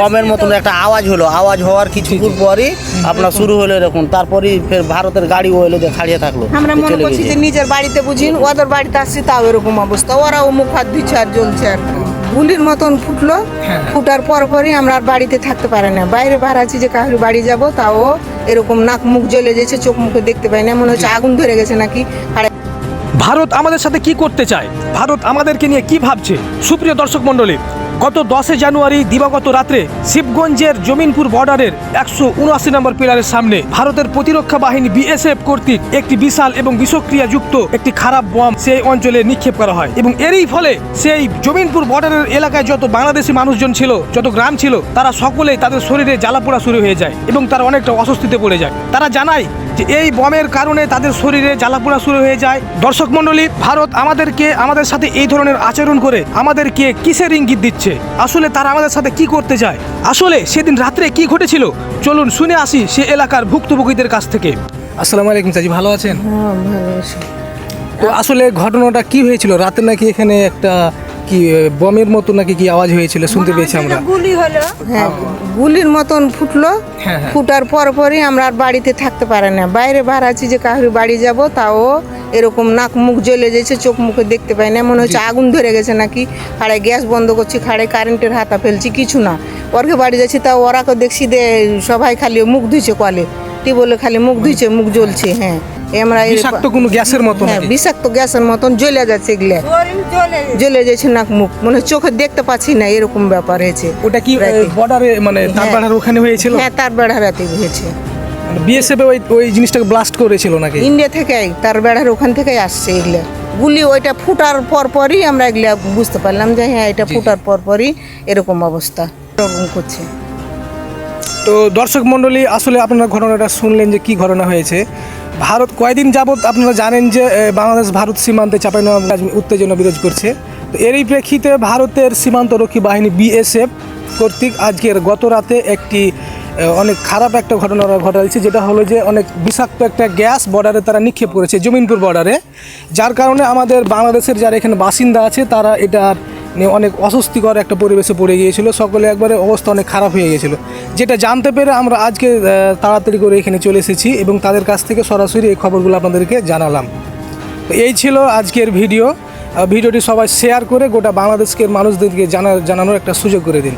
বমের মতন একটা আওয়াজ হলো। আওয়াজ হওয়ার কিছুক্ষণ পরই আপনার শুরু হলো এরকম। তারপরই ফের ভারতের গাড়ি ও এলো যে খাড়িয়ে থাকল। আমরা মনে করছি যে নিজের বাড়িতে বুঝিন ওদের বাড়িতে আসছি তাও এরকম অবস্থা। ওরাও মুখ হাত ধুচ্ছে আর জ্বলছে আর গুলির মতন ফুটলো। ফুটার পর পরই আমরা আর বাড়িতে থাকতে পারে না। বাইরে বার আছি যে কাহুর বাড়ি যাব তাও এরকম নাক মুখ জ্বলে যাচ্ছে চোখ মুখে দেখতে পাই না। মনে হচ্ছে আগুন ধরে গেছে নাকি? আর ভারত আমাদের সাথে কি করতে চায়? ভারত আমাদেরকে নিয়ে কি ভাবছে? সুপ্রিয় দর্শক মণ্ডলী, গত দশে জানুয়ারি দিবাগত রাত্রে শিবগঞ্জের জমিনপুর বর্ডারের একশো উনআশি নম্বর পিলারের সামনে ভারতের প্রতিরক্ষা বাহিনী বিএসএফ কর্তৃক একটি বিশাল এবং বিষক্রিয়া যুক্ত একটি খারাপ বম সেই অঞ্চলে নিক্ষেপ করা হয় এবং এরই ফলে সেই জমিনপুর বর্ডারের এলাকায় যত বাংলাদেশি মানুষজন ছিল, যত গ্রাম ছিল, তারা সকলেই তাদের শরীরে জ্বালাপোড়া শুরু হয়ে যায় এবং তারা অনেকটা অস্বস্তিতে পড়ে যায়। তারা জানায় যে এই বমের কারণে তাদের শরীরে জ্বালাপোড়া শুরু হয়ে যায়। দর্শক মণ্ডলী ভারত আমাদেরকে আমাদের সাথে এই ধরনের আচরণ করে আমাদেরকে কিসের ইঙ্গিত দিচ্ছে? আসলে তারা আমাদের সাথে কি করতে চায়? আসলে সেদিন রাত্রে কি ঘটেছিল? চলুন শুনে আসি সে এলাকার ভুক্তভোগীদের কাছ থেকে। আসসালামু আলাইকুম চাচি ভালো আছেন? হ্যাঁ ভালো আছে। তো আসলে ঘটনাটা কি হয়েছিল? রাতে নাকি এখানে একটা কি বমের মতো নাকি কি আওয়াজ হয়েছিল? শুনতে পেয়েছি আমরা। গুলি হলো। হ্যাঁ। গুলির মতন ফুটলো। হ্যাঁ, হ্যাঁ। ফুটার পর পরই আমরা আর বাড়িতে থাকতে পারে না। বাইরে বার আছি যে কাহুর বাড়ি যাব তাও এরকম নাক মুখ জ্বলে যাচ্ছে চোখ মুখে দেখতে পাই না। মনে হচ্ছে আগুন ধরে গেছে নাকি? খাড়ে গ্যাস বন্ধ করছি খাড়ে কারেন্টের হাতা ফেলছি কিছু না। ওরকে বাড়ি যাচ্ছি তাও ওরাকে দেখছি দে সবাই খালি মুখ ধুইছে কলে। টি বলে খালি মুখ ধুইছে মুখ জ্বলছে হ্যাঁ। আমরা এই- বিষাক্ত কোনো গ্যাসের মতো হ্যাঁ বিষাক্ত গ্যাসের মতন জ্বলে যাচ্ছে এগুলো। জ্বলে যাচ্ছে। নাক মুখ। মনে চোখে দেখতে পাচ্ছি না এরকম ব্যাপার হয়েছে। ওটা কি বর্ডারে মানে হ্যাঁ। তারপাড়ার ওখানে হয়েছিল? হ্যাঁ তার বেড়া রাতে হয়েছে। বিএসএফ ওই ওই জিনিসটাকে ব্লাস্ট করেছিল নাকি? ইন্ডিয়া থেকে তার বেড়ার ওখান থেকেই আসছে এগুলো। গুলি ওইটা ফুটার পর পরই আমরা এগুলা বুঝতে পারলাম যে হ্যাঁ এটা ফুটার পর পরই এরকম অবস্থা। এরকম করছে। তো দর্শক মণ্ডলী আসলে আপনারা ঘটনাটা শুনলেন যে কি ঘটনা হয়েছে। ভারত কয়দিন যাবৎ আপনারা জানেন যে বাংলাদেশ ভারত সীমান্তে চাপাইনবাবগঞ্জ উত্তেজনা বিরাজ করছে। তো এরই প্রেক্ষিতে ভারতের সীমান্তরক্ষী বাহিনী বিএসএফ কর্তৃক আজকের গত রাতে একটি অনেক খারাপ একটা ঘটনা ঘটাইছে, যেটা হলো যে অনেক বিষাক্ত একটা গ্যাস বর্ডারে তারা নিক্ষেপ করেছে, জমিনপুর বর্ডারে। যার কারণে আমাদের বাংলাদেশের যারা এখানে বাসিন্দা আছে, তারা এটার অনেক অস্বস্তিকর একটা পরিবেশে পড়ে গিয়েছিল। সকলে একবারে অবস্থা অনেক খারাপ হয়ে গিয়েছিল। যেটা জানতে পেরে আমরা আজকে তাড়াতাড়ি করে এখানে চলে এসেছি এবং তাদের কাছ থেকে সরাসরি এই খবরগুলো আপনাদেরকে জানালাম। তো এই ছিল আজকের ভিডিও। ভিডিওটি সবাই শেয়ার করে গোটা বাংলাদেশের মানুষদেরকে জানা, জানানোর একটা সুযোগ করে দিন।